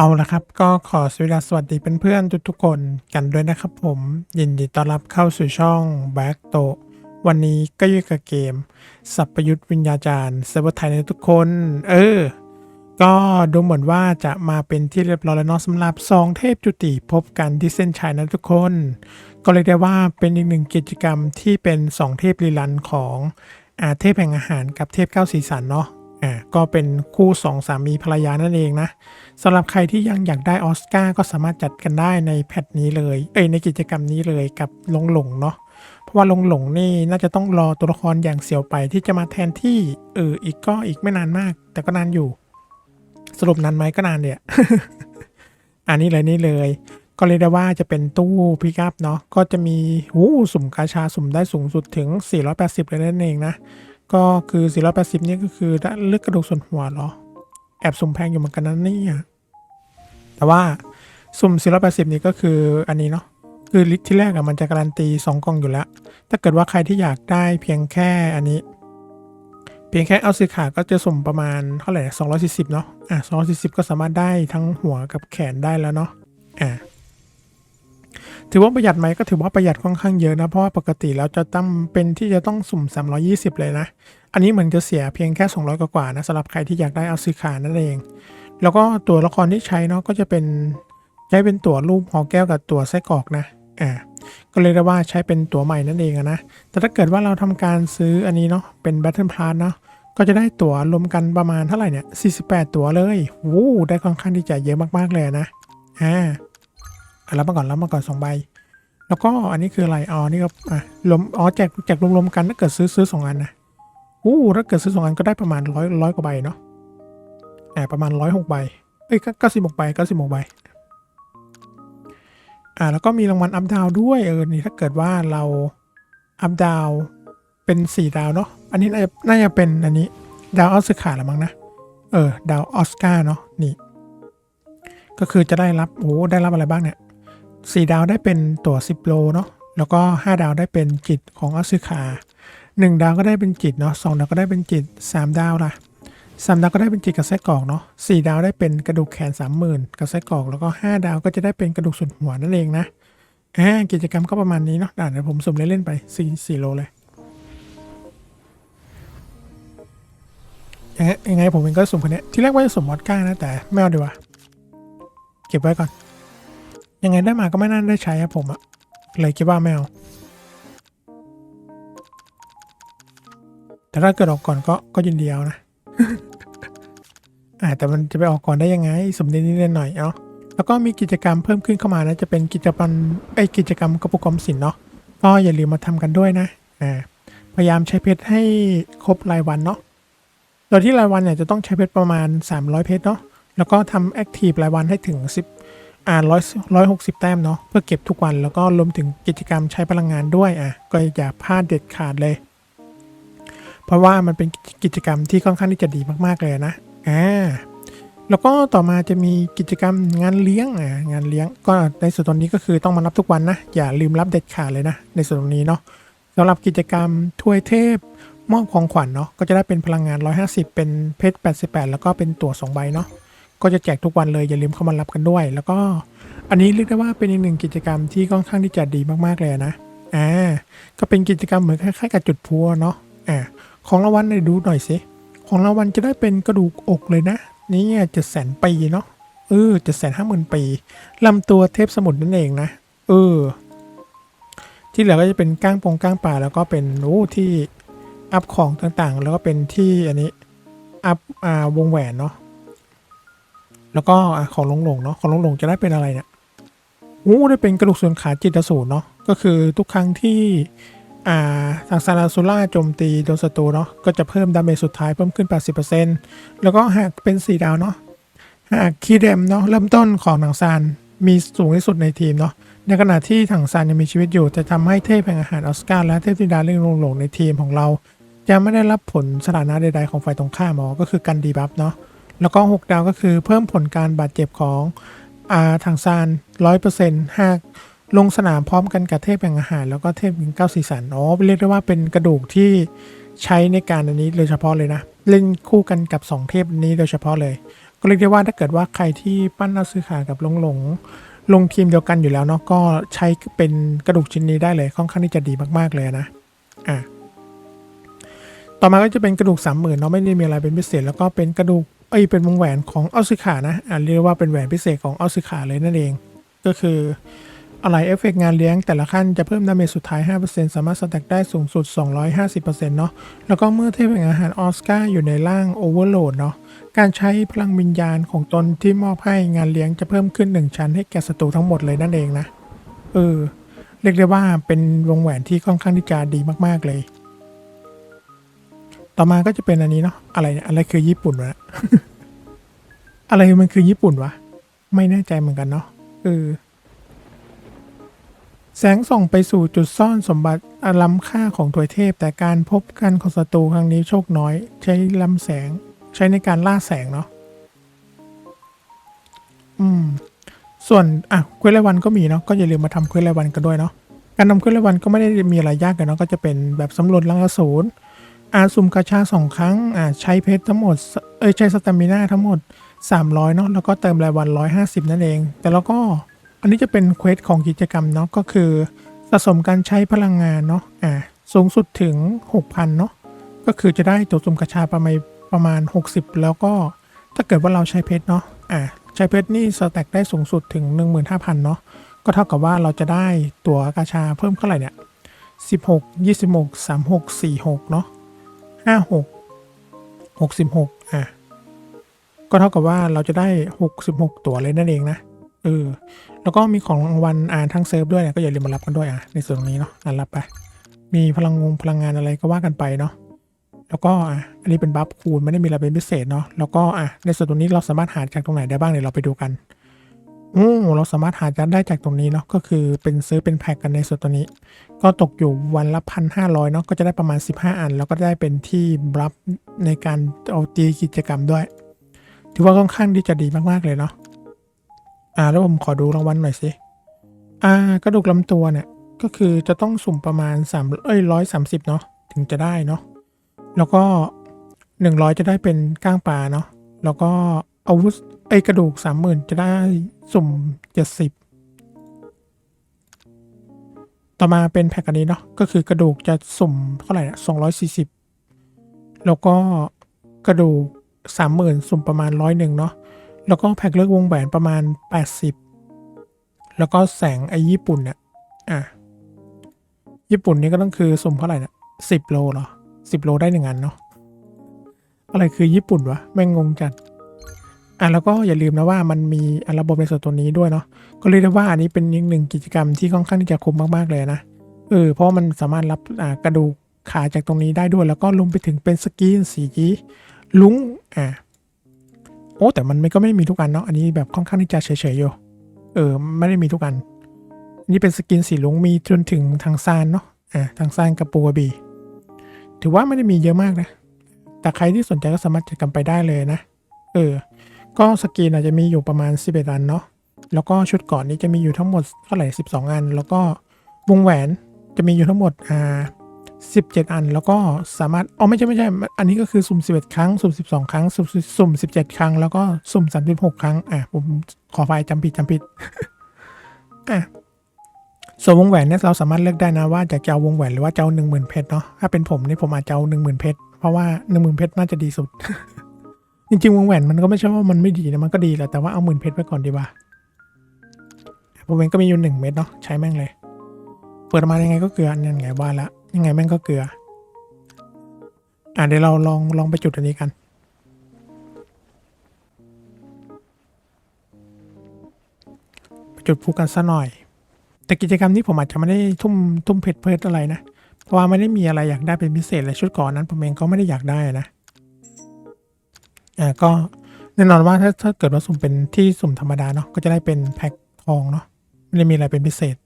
เอาละครับ ก็ขอสวัสดีเพื่อนๆทุกๆคนกันด้วยนะครับผม ยินดีต้อนรับเข้าสู่ช่อง Back to วันนี้ก็อยู่กับเกม สัพยุทธวิญญาจารย์เซิร์ฟเวอร์ไทยในทุกคน เออ ก็ดูเหมือนว่าจะมาเป็นที่เรียบร้อยแล้วเนาะสำหรับสองเทพจุติพบกันที่เส้นชัยนะทุกคน ก็เลยกได้ว่าเป็นอีกหนึ่งกิจกรรมที่เป็นสองเทพลีลันของอาเทพแห่งอาหารกับเทพเก้าสีสันเนาะ อ่าก็เป็นคู่สองสามีภรรยานั่นเองนะสำหรับใครที่ยังอยากได้ออสการ์ก็สามารถจัดกันได้ในแพทนี้เลยเอ้ยในกิจกรรมนี้เลยกับลงหลงเนาะเพราะว่าลงหลงนี่น่าจะต้องรอตัวละครอย่างเสี่ยวไปที่จะมาแทนที่เอออีกก็อีกไม่นานมาก แต่ก็นานอยู่ สรุปนานไหมก็นานเนี่ยอันนี้เลยนี่เลย ก็เรียกได้ว่าจะเป็นตู้พิกัพเนาะก็จะมีหูสุ่มกาชาสุ่มได้สูงสุดถึง 480เลยนั่นเองนะ ก็คือ 480 นี่ก็คือเลือกกระดูกส่วนหัวเหรอ แอบสุ่มแพงอยู่เหมือนกันนะเนี่ยแต่ว่าสุ่ม 480 นี่ก็คืออันนี้เนาะคือลิตที่แรกอะมันจะการันตี 2 กล่องอยู่แล้ว ถ้าเกิดว่าใครที่อยากได้เพียงแค่อันนี้ เพียงแค่เอาซื้อขาก็จะสุ่มประมาณเท่าไหร่240 เนาะอะ240 ก็สามารถได้ทั้งหัวกับแขนได้แล้วเนาะอะ ถือว่าประหยัดไหมก็ถือว่าประหยัดค่อนข้างเยอะนะ เพราะว่าปกติแล้วจะต้องเป็นที่จะต้องสุ่ม 320 เลยนะ อันนี้เหมือนจะเสียเพียงแค่ 200 กว่านะสำหรับใครที่อยากได้เอาซื้อขานั่นเอง แล้วก็ตัวละครที่ใช้เนาะก็จะเป็นใช้เป็นตัวรูปหอแก้วกับตัวไส้กรอกนะอ่าก็เลยได้ว่าใช้เป็นตัวใหม่นั่นเองนะ แต่ถ้าเกิดว่าเราทำการซื้ออันนี้เนาะเป็น Battle Pass เนาะก็จะได้ตั๋วรวมกันประมาณเท่าไหร่เนี่ย 48 ตั๋วเลยวู้ได้ค่อนข้างที่จะเยอะมากๆเลยนะ อ่า รับมาก่อนรับมาก่อนสองใบ แล้วก็อันนี้คืออะไรอ๋อนี่ก็อะรวมอ๋อแจกแจกรวมๆกันถ้าเกิดซื้อซื้อสองอันนะอู้ถ้าเกิดซื้อสองอันก็ได้ประมาณร้อยร้อยกว่าใบเนาะอ่าประมาณร้อยหกใบเอ้ยเก้าสิบหกใบเก้าสิบหกใบอ่าแล้วก็มีรางวัลอัพดาวด้วยเออนี่ถ้าเกิดว่าเราอัพดาวเป็นสี่ดาวเนาะอันนี้น่าจะน่าจะเป็นอันนี้ดาวออสการ์ละมั้งนะเออดาวออสการ์เนาะนี่ ก็คือจะได้รับโอ้ได้รับอะไรบ้างเนี่ย สี่ดาวได้เป็นตั๋วสิบโลเนาะแล้วก็ห้าดาวได้เป็นจิตของออสการ์หนึ่งดาวก็ได้เป็นจิตเนาะสองดาวก็ได้เป็นจิตสามดาวล่ะสามดาวก็ได้เป็นจิตกับไส้กรอกเนาะสี่ดาวได้เป็นกระดูกแขนสามหมื่นกับไส้กรอกแล้วก็ห้าดาวก็จะได้เป็นกระดูกส่วนหัวนั่นเองนะอ่ากิจกรรมก็ประมาณนี้เนาะเดี๋ยวผมสุ่มเล่นๆไปสี่สี่โลเลยยังไงผมเองก็สุ่มคนนี้ที่แรกว่าจะสุ่มมอดก้านะแต่ไม่เอาดีกว่าเก็บไว้ก่อน ยังไงได้มาก็ไม่น่าได้ใช้ครับผมอะเลยคิดว่าไม่เอาแต่ถ้าเกิดออกก่อนก็ก็ยินดีเอานะอ่าแต่มันจะไปออกก่อนได้ยังไง สมเด็จนิดหน่อยเนาะแล้วก็มีกิจกรรมเพิ่มขึ้นเข้ามานะจะเป็นกิจกรรมไอยกิจกรรมกระปุกออมสินเนาะก็อย่าลืมมาทำกันด้วยนะอ่าพยายามใช้เพชรให้ครบรายวันเนาะโดยที่รายวันเนี่ยจะต้องใช้เพชรประมาณ 300 เพชรเนาะแล้วก็ทำแอคทีฟรายวันให้ถึง 10 อ่าร้อยร้อยหกสิบแต้มเนาะเพื่อเก็บทุกวันแล้วก็รวมถึงกิจกรรมใช้พลังงานด้วยอะก็อย่าพลาดเด็ดขาดเลย เพราะว่ามันเป็นกิจกรรมที่ค่อนข้างที่จะดีมากๆเลยนะอ่าแล้วก็ต่อมาจะมีกิจกรรมงานเลี้ยงอ่างานเลี้ยง ก็ในส่วนตรงนี้ก็คือต้องมารับทุกวันนะ อย่าลืมรับเด็ดขาดเลยนะ ในส่วนตรงนี้เนาะสำหรับกิจกรรมถ้วยเทพมอบของขวัญเนาะก็จะได้เป็นพลังงาน 150 เป็นเพชร 88 แล้วก็เป็นตั๋ว2ใบเนาะ ก็จะแจกทุกวันเลยอย่าลืมเข้ามารับกันด้วย แล้วก็อันนี้เรียกได้ว่าเป็นอีกหนึ่งกิจกรรมที่ค่อนข้างที่จะดีมากๆเลยนะอ่าก็เป็นกิจกรรมเหมือนคล้ายๆกับจุดพัวเนาะอ่าของรางวัลไหนดูหน่อยสิของรางวัลจะได้เป็นกระดูกอกเลยนะ นี่เจ็ดแสนปีเนาะเออเจ็ดแสนห้าหมื่นปีลำตัวเทพสมุทรนั่นเองนะเออที่เหลือก็จะเป็นก้างปงก้างป่าแล้วก็เป็นโอ้ที่อัพของต่างๆ แล้วก็เป็นที่อันนี้อัพอ่าวงแหวนเนาะ แล้วก็ของหลงหลงเนาะของหลงหลงจะได้เป็นอะไรเนี่ยโอ้ได้เป็นกระดูกส่วนขาจิตสูรเนาะก็คือทุกครั้งที่อ่าทางซาราซูล่าโจมตีโดนศัตรูเนาะก็จะเพิ่มดาเมจสุดท้ายเพิ่มขึ้น 80%แล้วก็หากเป็น 4 ดาวเนาะหากคีย์เดมเนาะเริ่มต้นของถังซานมีสูงที่สุดในทีมเนาะในขณะที่ถังซานยังมีชีวิตอยู่ จะทำให้เทพแห่งอาหารออสการ์และเทพธิดาเรื่องลงหลงในทีมของเรา จะไม่ได้รับผลสถานะใดๆของฝ่ายตรงข้ามหมอก็คือการดีบัฟเนาะ แล้วก็ 6 ดาวก็คือเพิ่มผลการบาดเจ็บของอาถังซาน100%หากลงสนามพร้อมกันกับเทพแห่งอาหาร แล้วก็เทพยิงเก้าสีสันอ๋อเรียกได้ว่าเป็นกระดูกที่ใช้ในการอันนี้โดยเฉพาะเลยนะ เล่นคู่กันกับ 2 เทพนี้โดยเฉพาะเลย ก็เรียกได้ว่าถ้าเกิดว่าใครที่ปั้นเอาซื้อขากับลงหลงลงทีมเดียวกันอยู่แล้วเนาะก็ใช้เป็นกระดูกชิ้นนี้ได้เลยค่อนข้างที่จะดีมากๆเลยนะอะต่อมาก็จะเป็นกระดูกสามหมื่นเนาะไม่ได้มีอะไรเป็นพิเศษ แล้วก็เป็นกระดูก เอ้ยเป็นวงแหวนของเอาซึขานะอ่าเรียกว่าเป็นแหวนพิเศษของเอาซึขาเลยนั่นเอง ก็คืออะไรเอฟเฟกงานเลี้ยงแต่ละขั้นจะเพิ่มดาเมจสุดท้าย 5%สามารถสแต็กได้สูงสุด 250%เนาะแล้วก็เมื่อเทพแห่งอาหารออสการ์อยู่ในร่างโอเวอร์โหลดเนาะการใช้พลังวิญญาณของตนที่มอบให้งานเลี้ยงจะเพิ่มขึ้น 1 ชั้นให้แก่ศัตรูทั้งหมดเลยนั่นเองนะ เออ เรียกได้ว่าเป็นวงแหวนที่ค่อนข้างที่จะดีมากๆเลย ต่อมาก็จะเป็นอันนี้เนาะอะไรเนี่ยอะไรคือญี่ปุ่นวะ อะไรมันคือญี่ปุ่นวะ ไม่แน่ใจเหมือนกันเนาะเออแสงส่องไปสู่จุดซ่อนสมบัติอล้ำค่าของถวยเทพ แต่การพบกันของศัตรูครั้งนี้โชคน้อย ใช้ลำแสง ใช้ในการล่าแสงเนาะอืม ส่วนอะเควสรายวันก็มีเนาะก็อย่าลืมมาทำเควสรายวันกันด้วยเนาะการทำเควสรายวันก็ไม่ได้มีอะไรยากกันเนาะก็จะเป็นแบบสำรวจลังอสูร อาซุ่มกาชาสองครั้งอาใช้เพชรทั้งหมด เอ้ยใช้สตามิน่าทั้งหมด 300เนาะแล้วก็เติมรายวัน 150 นั่นเอง แต่แล้วก็อันนี้จะเป็นเควสของกิจกรรมเนาะก็คือสะสมการใช้พลังงานเนาะอ่าสูงสุดถึง 6,000เนาะก็คือจะได้ตัวสุ่มกระชาประมาณประมาณ 60 แล้วก็ถ้าเกิดว่าเราใช้เพชรเนาะอ่าใช้เพชรนี่สแต็กได้สูงสุดถึง 15,000เนาะก็เท่ากับว่าเราจะได้ตัวกาชาเพิ่มเท่าไหร่เนี่ย16 26 36 46เนาะ 56 66อะ ก็เท่ากับว่าเราจะได้66ตัวเลยนั่นเองนะเออแล้วก็มีของรางวัลอ่านทั้งเซิร์ฟด้วยเนี่ยก็อย่าลืมมารับกันด้วยอะในส่วนตรงนี้เนาะอ่านรับไป มีพลังงงพลังงานอะไรก็ว่ากันไปเนาะแล้วก็อะอันนี้เป็นบัฟคูณไม่ได้มีอะไรเป็นพิเศษเนาะแล้วก็อะในส่วนตรงนี้เราสามารถหาจากตรงไหนได้บ้างเดี๋ยวเราไปดูกัน อืมเราสามารถหาจากได้จากตรงนี้เนาะก็คือเป็นซื้อเป็นแพ็กกันในส่วนตัวนี้ ก็ตกอยู่วันละพันห้าร้อยเนาะก็จะได้ประมาณ 15 อัน แล้วก็ได้เป็นที่รับในการเอาตีกิจกรรมด้วย ถือว่าค่อนข้างที่จะดีมากๆเลยเนาะอ่าแล้วผมขอดูรางวัลหน่อยสิอ่ากระดูกลำตัวเนี่ยก็คือจะต้องสุ่มประมาณ3เอ้ยร้อยสามสิบเนาะถึงจะได้เนาะแล้วก็หนึ่งร้อยจะได้เป็นก้างปลาเนาะแล้วก็อาวุธ ไอกระดูกสามหมื่นจะได้สุ่มเจ็ดสิบต่อมาเป็นแพ็กอันนี้เนาะก็คือกระดูกจะสุ่มเท่าไหร่นะสองร้อยสี่สิบแล้วก็กระดูกสามหมื่นสุ่มประมาณร้อยหนึ่งเนาะแล้วก็แพ็กเลือกวงแหวนประมาณแปดสิบแล้วก็แสงไอ้ญี่ปุ่นเนี่ยอะญี่ปุ่นนี่ก็ต้องคือสุ่มเท่าไหร่นะสิบโลเหรอสิบโลได้หนึ่งอันเนาะอะไรคือญี่ปุ่นวะแม่งงงจัด อะแล้วก็อย่าลืมนะว่ามันมีระบบในส่วนตัวนี้ด้วยเนาะก็เรียกได้ว่าอันนี้เป็นอีกหนึ่งกิจกรรมที่ค่อนข้างที่จะคุ้มมากๆเลยนะเออเพราะมันสามารถรับอ่ากระดูกขาจากตรงนี้ได้ด้วย แล้วก็รวมไปถึงเป็นสกรีนสีลุ้งอะโอ้แต่มันไม่ก็ไม่ได้มีทุกอันเนาะอันนี้แบบค่อนข้างที่จะเฉยๆอยู่เออไม่ได้มีทุกอันนนี้เป็นสกินสีลุงมีจนถึงทางซานเนาะอ่าทางซานกับปูกระบีถือว่าไม่ได้มีเยอะมากนะ แต่ใครที่สนใจก็สามารถจัดกันไปได้เลยนะ เออ ก็สกินอาจจะมีอยู่ประมาณ 11 อันเนาะแล้วก็ชุดก่อนนี้จะมีอยู่ทั้งหมดเท่าไหร่12 อัน แล้วก็วงแหวนจะมีอยู่ทั้งหมดอ่า17 อันแล้วก็สามารถอ๋อไม่ใช่ไม่ใช่ อันนี้ก็คือสุ่ม 11 ครั้ง สุ่ม 12 ครั้ง สุ่มสุ่ม 17 ครั้ง แล้วก็สุ่ม 36 ครั้ง อะ ผมขอไฟจำผิดจำผิด อะ ส่วนวงแหวนเนี่ยเราสามารถเลือกได้นะว่าจะเอาวงแหวนหรือว่าเจะเอาหนึ่งหมื่นเพชรเนาะ ถ้าเป็นผมนี่ผมอาจจะเอาหนึ่งหมื่นเพชร เพราะว่าหนึ่งหมื่นเพชรน่าจะดีสุด จริงๆวงแหวนมันก็ไม่ใช่ว่ามันไม่ดีนะมันก็ดีแหละแต่ว่าเอาหมื่นเพชรไปก่อนดีกว่าผมเองก็มีอยู่หนึ่งเม็ดเนาะใช้แม่งเลย เปิดมายังไงก็เกลือยังไงว่าละยังไงแม่งก็เกลือ อะเดี๋ยวเราลองลองไปจุดอันนี้กันจุดพูกันซะหน่อย แต่กิจกรรมนี้ผมอาจจะไม่ได้ทุ่มทุ่มเพชรเพชรอะไรนะ เพราะว่าไม่ได้มีอะไรอยากได้เป็นพิเศษเลยชุดก่อนนั้นผมเองก็ไม่ได้อยากได้นะ อ่าก็แน่นอนว่าถ้าถ้าเกิดว่าสุ่มเป็นที่สุ่มธรรมดาเนาะก็จะได้เป็นแพ็คทองเนาะไม่ได้มีอะไรเป็นพิเศษ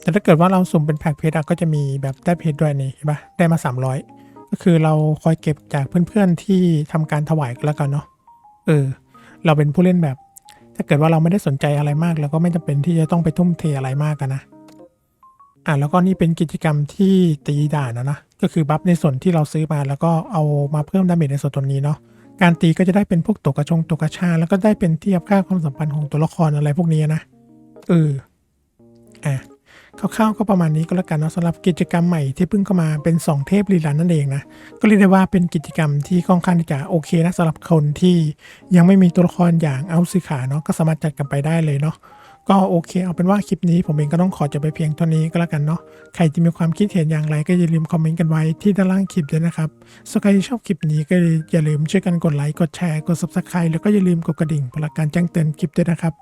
แต่ถ้าเกิดว่าเราสุ่มเป็นแพ็คเพชรก็จะมีแบบได้เพชรด้วยนี่เห็นปะได้มา 300 ก็คือเราคอยเก็บจากเพื่อนๆที่ทำการถวายแล้วกันเนาะเออเราเป็นผู้เล่นแบบ ถ้าเกิดว่าเราไม่ได้สนใจอะไรมากเราก็ไม่จำเป็นที่จะต้องไปทุ่มเทอะไรมากกันนะอะแล้วก็นี่เป็นกิจกรรมที่ตีด่านนะนะ ก็คือบัฟในส่วนที่เราซื้อมาแล้วก็เอามาเพิ่มดาเมจในส่วนตัวนี้เนาะการตีก็จะได้เป็นพวกตกกระชงตกกระชา แล้วก็ได้เป็นเทียบค่าความสัมพันธ์ของตัวละครอะไรพวกนี้นะเอออะคร่าวๆก็ประมาณนี้ก็แล้วกันเนาะสำหรับกิจกรรมใหม่ที่เพิ่งเข้ามาเป็น 2 เทพรีลันนั่นเองนะก็เรียกได้ว่าเป็นกิจกรรมที่ค่อนข้างจะโอเคนะสำหรับคนที่ยังไม่มีตัวละครอย่างเอาซิขาเนาะก็สามารถจัดกันไปได้เลยเนาะ ก็โอเค เอาเป็นว่าคลิปนี้ผมเองก็ต้องขอจบไปเพียงเท่านี้ก็แล้วกันเนาะใครจะมีความคิดเห็นอย่างไรก็อย่าลืมคอมเมนต์กันไว้ที่ด้านล่างคลิปด้วยนะครับสใครที่ชอบคลิปนี้ก็อย่าลืมช่วยกันกดไลค์กดแชร์กด subscribe แล้วก็อย่าลืมกดกระดิ่งเพื่อการแจ้งเตือนคลิปด้วยนะครับ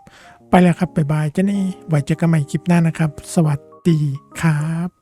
ไปแล้วครับบ๊ายบายเจ้านี่ไว้เจอกันใหม่คลิปหน้านะครับ สวัสดีครับ